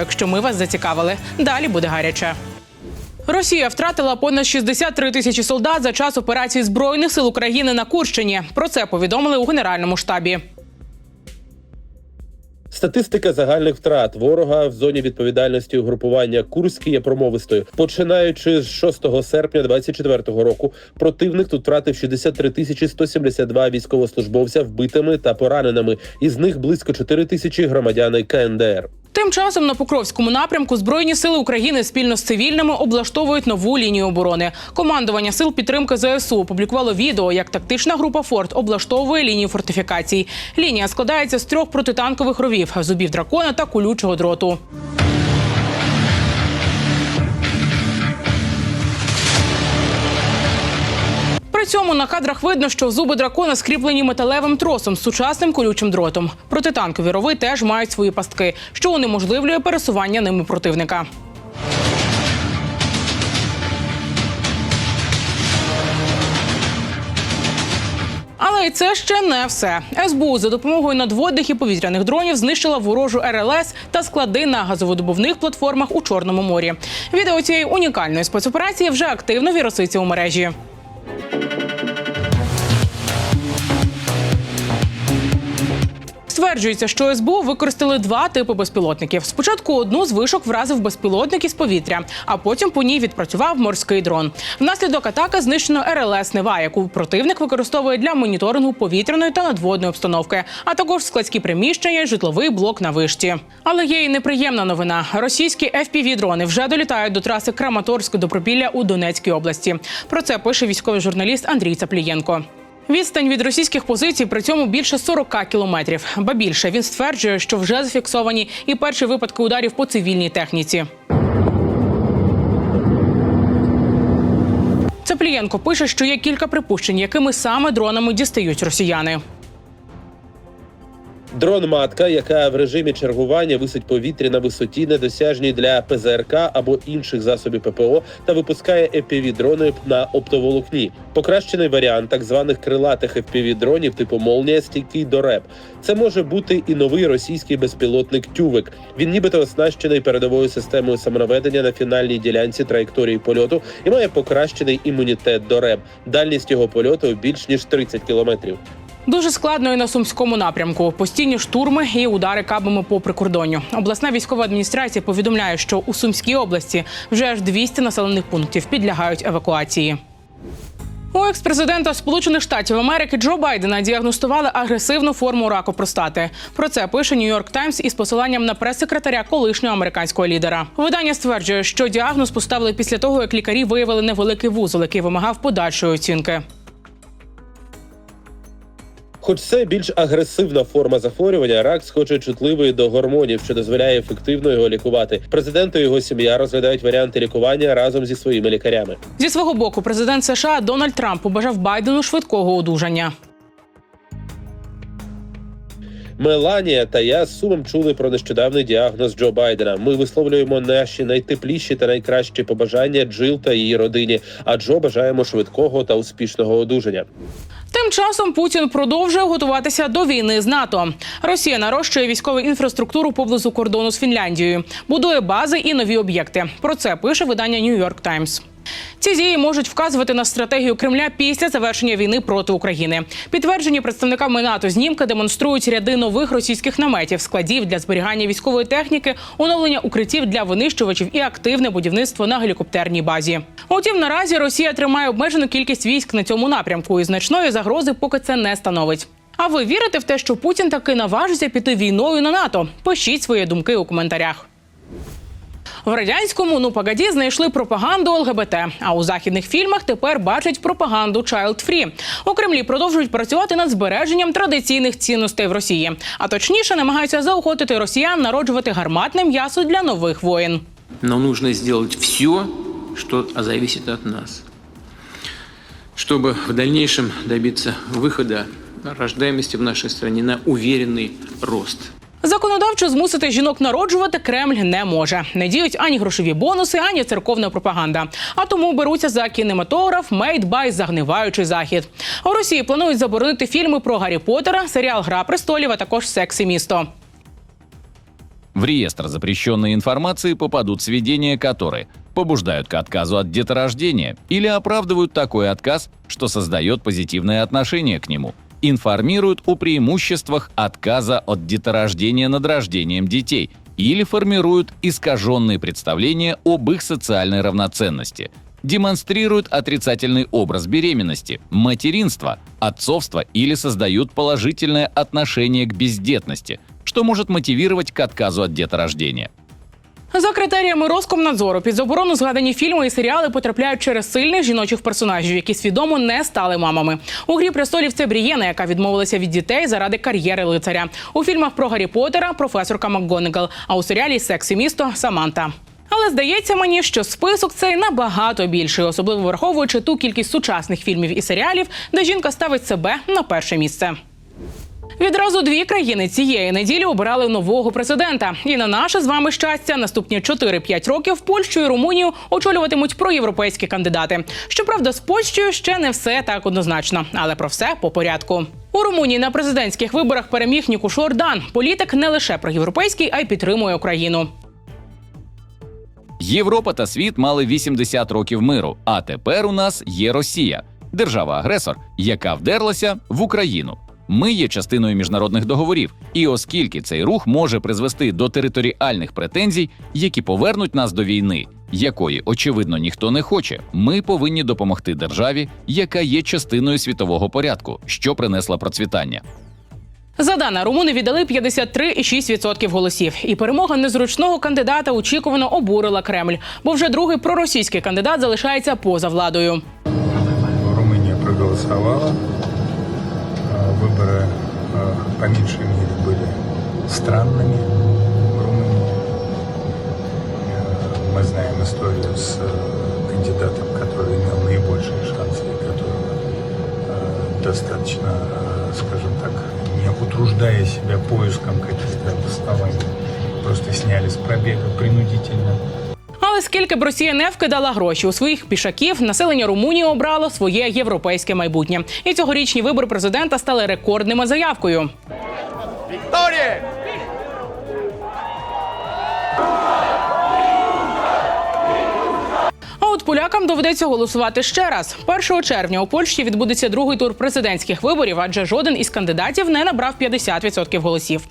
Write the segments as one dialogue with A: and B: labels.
A: Якщо ми вас зацікавили, далі буде гаряче. Росія втратила понад 63 тисячі солдат за час операції збройних сил України на Курщині. Про це повідомили у генеральному штабі.
B: Статистика загальних втрат ворога в зоні відповідальності угрупування Курський є промовистою. Починаючи з 6 серпня 2024 року, противник тут втратив 63 тисячі 172 військовослужбовця вбитими та пораненими. Із них близько 4 тисячі громадяни КНДР.
A: Тим часом на Покровському напрямку Збройні сили України спільно з цивільними облаштовують нову лінію оборони. Командування сил підтримки ЗСУ опублікувало відео, як тактична група Форт облаштовує лінію фортифікацій. Лінія складається з трьох протитанкових ровів, зубів дракона та колючого дроту. Цьому на кадрах видно, що зуби дракона скріплені металевим тросом з сучасним колючим дротом. Протитанкові рови теж мають свої пастки, що унеможливлює пересування ними противника. Але і це ще не все. СБУ за допомогою надводних і повітряних дронів знищила ворожу РЛС та склади на газовидобувних платформах у Чорному морі. Відео цієї унікальної спецоперації вже активно віруситься у мережі. Стверджується, що СБУ використали два типи безпілотників. Спочатку одну з вишок вразив безпілотник із повітря, а потім по ній відпрацював морський дрон. Внаслідок атаки знищено РЛС Нева, яку противник використовує для моніторингу повітряної та надводної обстановки, а також складські приміщення і житловий блок на вишті. Але є і неприємна новина: російські fpv дрони вже долітають до траси Краматорськ до Пропілля у Донецькій області. Про це пише військовий журналіст Андрій Цаплієнко. Відстань від російських позицій при цьому більше 40 кілометрів. Ба більше він стверджує, що вже зафіксовані і перші випадки ударів по цивільній техніці. Цеплієнко пише, що є кілька припущень, якими саме дронами дістають росіяни.
B: Дрон матка, яка в режимі чергування висить повітря на висоті, недосяжній для ПЗРК або інших засобів ППО, та випускає fpv дрони на оптоволокні. Покращений варіант так званих крилатих fpv дронів типу Молнія стійкий до РЕП. Це може бути і новий російський безпілотник Тювик. Він нібито оснащений передовою системою самонаведення на фінальній ділянці траєкторії польоту і має покращений імунітет до РЕП. Дальність його польоту більш ніж 30 кілометрів.
A: Дуже складно і на сумському напрямку. Постійні штурми і удари кабами по прикордонню. Обласна військова адміністрація повідомляє, що у Сумській області вже аж 200 населених пунктів підлягають евакуації. У екс-президента Сполучених Штатів Америки Джо Байдена діагностували агресивну форму раку простати. Про це пише Нью-Йорк Таймс із посиланням на прес-секретаря колишнього американського лідера. Видання стверджує, що діагноз поставили після того, як лікарі виявили невеликий вузол, який вимагав подальшої оцінки.
B: Хоч це більш агресивна форма захворювання, рак схоже чутливий до гормонів, що дозволяє ефективно його лікувати. Президент і його сім'я розглядають варіанти лікування разом зі своїми лікарями.
A: Зі свого боку, президент США Дональд Трамп побажав Байдену швидкого одужання.
B: Меланія та я з сумом чули про нещодавний діагноз Джо Байдена. Ми висловлюємо наші найтепліші та найкращі побажання Джил та її родині. А Джо бажаємо швидкого та успішного одужання.
A: Тим часом Путін продовжує готуватися до війни з НАТО. Росія нарощує військову інфраструктуру поблизу кордону з Фінляндією, будує бази і нові об'єкти. Про це пише видання Нью-Йорк Таймс. Ці дії можуть вказувати на стратегію Кремля після завершення війни проти України. Підтверджені представниками НАТО знімки демонструють ряди нових російських наметів, складів для зберігання військової техніки, оновлення укриттів для винищувачів і активне будівництво на гелікоптерній базі. Утім, наразі Росія тримає обмежену кількість військ на цьому напрямку і значної загрози поки це не становить. А ви вірите в те, що Путін таки наважиться піти війною на НАТО? Пишіть свої думки у коментарях. В радянському ну погоді знайшли пропаганду ЛГБТ. А у західних фільмах тепер бачать пропаганду Child Free. У Кремлі продовжують працювати над збереженням традиційних цінностей в Росії. А точніше намагаються заохотити росіян народжувати гарматне м'ясо для нових воїн.
C: Но нужно сделать все, что зависит от нас, чтобы в дальнейшем добиться выхода рождаемости в нашей стране на уверенный рост.
A: Законодавчо змусити жінок народжувати Кремль не може. Не діють ані грошові бонуси, ані церковна пропаганда. А тому беруться за кінематограф «Made by загниваючий захід. У Росії планують заборонити фільми про Гаррі Поттера, серіал Гра престолів, а також секс і місто.
D: В реестр запрещенной информации попадут сведения, которые побуждают к отказу от деторождения или оправдывают такой отказ, что создает позитивное отношение к нему, информируют о преимуществах отказа от деторождения над рождением детей или формируют искаженные представления об их социальной равноценности, демонстрируют отрицательный образ беременности, материнства, отцовства или создают положительное отношение к бездетности, что может мотивировать к отказу от деторождения.
A: За критеріями Роскомнадзору під заборону згадані фільми і серіали потрапляють через сильних жіночих персонажів, які свідомо не стали мамами. У грі престолів це Брієна, яка відмовилася від дітей заради кар'єри лицаря. У фільмах про Гаррі Поттера професорка МакГонагал, а у серіалі Секс і місто Саманта. Але здається мені, що список цей набагато більший, особливо враховуючи ту кількість сучасних фільмів і серіалів, де жінка ставить себе на перше місце. Відразу дві країни цієї неділі обирали нового президента. І на наше з вами щастя, наступні 4-5 років Польщу і Румунію очолюватимуть проєвропейські кандидати. Щоправда, з Польщею ще не все так однозначно, але про все по порядку. У Румунії на президентських виборах переміг Нікуш Ордан. Політик не лише проєвропейський, а й підтримує Україну.
D: Європа та світ мали 80 років миру, а тепер у нас є Росія, держава-агресор, яка вдерлася в Україну. Ми є частиною міжнародних договорів, і оскільки цей рух може призвести до територіальних претензій, які повернуть нас до війни, якої очевидно ніхто не хоче, ми повинні допомогти державі, яка є частиною світового порядку, що принесла процвітання.
A: За дана румуни віддали 53,6% голосів. І перемога незручного кандидата очікувано обурила Кремль, бо вже другий проросійський кандидат залишається поза владою.
E: Румыния проголосовала. Выборы а, по меньшей мере были странными в Румынии. Мы знаем историю с э, кандидатом, который имел наибольшие шансы и которого э, достаточно, э, скажем так, не утруждая себя поиском каких-то обоснований, просто сняли с пробега принудительно.
A: Але скільки б Росія не вкидала гроші у своїх пішаків, населення Румунії обрало своє європейське майбутнє. І цьогорічні вибори президента стали рекордними заявкою. От полякам доведеться голосувати ще раз. 1 червня у Польщі відбудеться другий тур президентських виборів, адже жоден із кандидатів не набрав 50% голосів.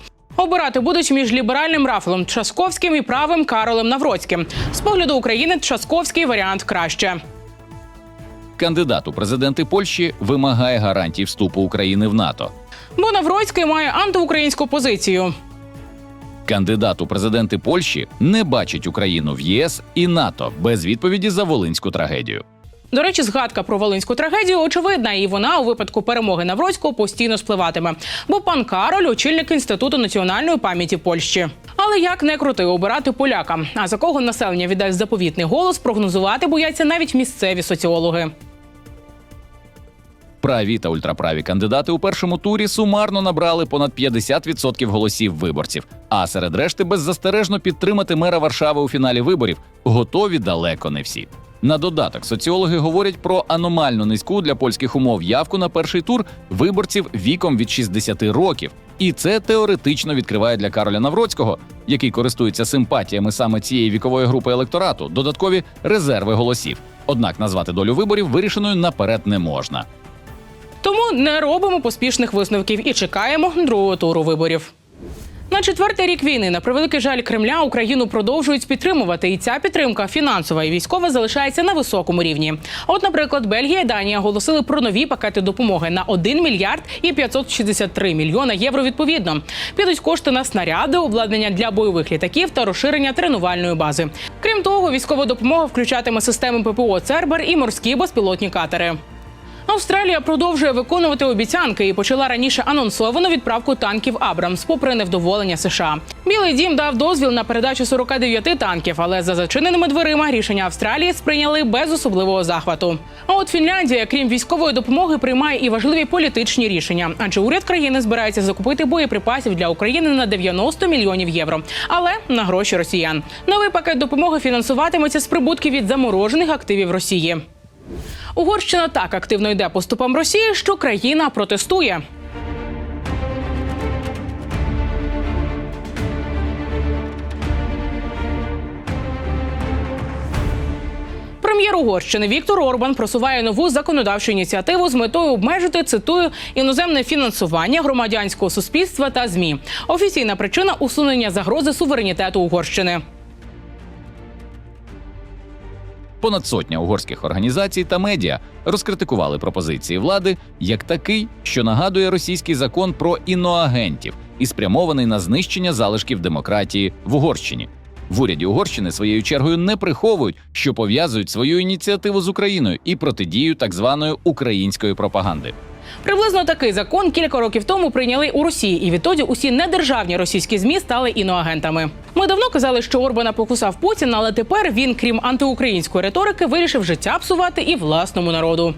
A: Обирати будуть між ліберальним Рафалом Часковським і правим Каролем Навроцьким. З погляду України Часковський варіант краще.
D: Кандидат у президенти Польщі вимагає гарантій вступу України в НАТО.
A: Бо Навроцький має антиукраїнську позицію.
D: Кандидат у президенти Польщі не бачить Україну в ЄС і НАТО без відповіді за волинську трагедію.
A: До речі, згадка про волинську трагедію очевидна, і вона у випадку перемоги Навроцького постійно спливатиме. Бо пан Кароль очільник інституту національної пам'яті Польщі. Але як не крути обирати полякам? А за кого населення віддасть заповітний голос, прогнозувати бояться навіть місцеві соціологи.
D: Праві та ультраправі кандидати у першому турі сумарно набрали понад 50% голосів виборців. А серед решти беззастережно підтримати мера Варшави у фіналі виборів готові далеко не всі. На додаток соціологи говорять про аномально низьку для польських умов явку на перший тур виборців віком від 60 років. І це теоретично відкриває для Кароля Навроцького, який користується симпатіями саме цієї вікової групи електорату, додаткові резерви голосів. Однак назвати долю виборів вирішеною наперед не можна.
A: Тому не робимо поспішних висновків і чекаємо другого туру виборів. На четвертий рік війни, на превеликий жаль Кремля, Україну продовжують підтримувати, і ця підтримка фінансова і військова залишається на високому рівні. От, наприклад, Бельгія і Данія оголосили про нові пакети допомоги на 1 мільярд і 563 мільйона євро. Відповідно, підуть кошти на снаряди, обладнання для бойових літаків та розширення тренувальної бази. Крім того, військова допомога включатиме системи ППО Цербер і морські безпілотні катери. Австралія продовжує виконувати обіцянки і почала раніше анонсовану відправку танків Абрамс, попри невдоволення США. Білий дім дав дозвіл на передачу 49 танків, але за зачиненими дверима рішення Австралії сприйняли без особливого захвату. А от Фінляндія, крім військової допомоги, приймає і важливі політичні рішення, адже уряд країни збирається закупити боєприпасів для України на 90 мільйонів євро, але на гроші росіян. Новий пакет допомоги фінансуватиметься з прибутків від заморожених активів Росії. Угорщина так активно йде по Росії, що країна протестує. Прем'єр Угорщини Віктор Орбан просуває нову законодавчу ініціативу з метою обмежити цитую іноземне фінансування громадянського суспільства та змі. Офіційна причина усунення загрози суверенітету Угорщини.
D: Понад сотня угорських організацій та медіа розкритикували пропозиції влади як такий, що нагадує російський закон про іноагентів і спрямований на знищення залишків демократії в Угорщині. В уряді Угорщини своєю чергою не приховують, що пов'язують свою ініціативу з Україною і протидію так званої української пропаганди.
A: Приблизно такий закон кілька років тому прийняли у Росії, і відтоді усі недержавні російські змі стали іноагентами. Ми давно казали, що Орбана покусав Путін, але тепер він, крім антиукраїнської риторики, вирішив життя псувати і власному народу.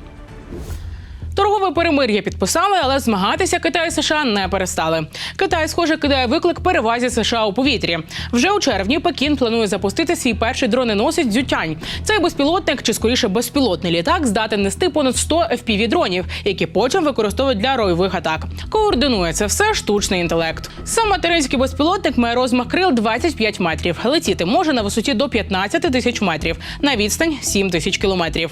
A: Торгове перемир'я підписали, але змагатися Китай і США не перестали. Китай, схоже, кидає виклик перевазі США у повітрі. Вже у червні Пекін планує запустити свій перший дроненосець дзютянь. Цей безпілотник, чи скоріше безпілотний літак, здатен нести понад 100 fpv дронів, які потім використовують для ройових атак. Координує це все штучний інтелект. Сам материнський безпілотник має розмах крил 25 метрів. Летіти може на висоті до 15 тисяч метрів, на відстань 7 тисяч кілометрів.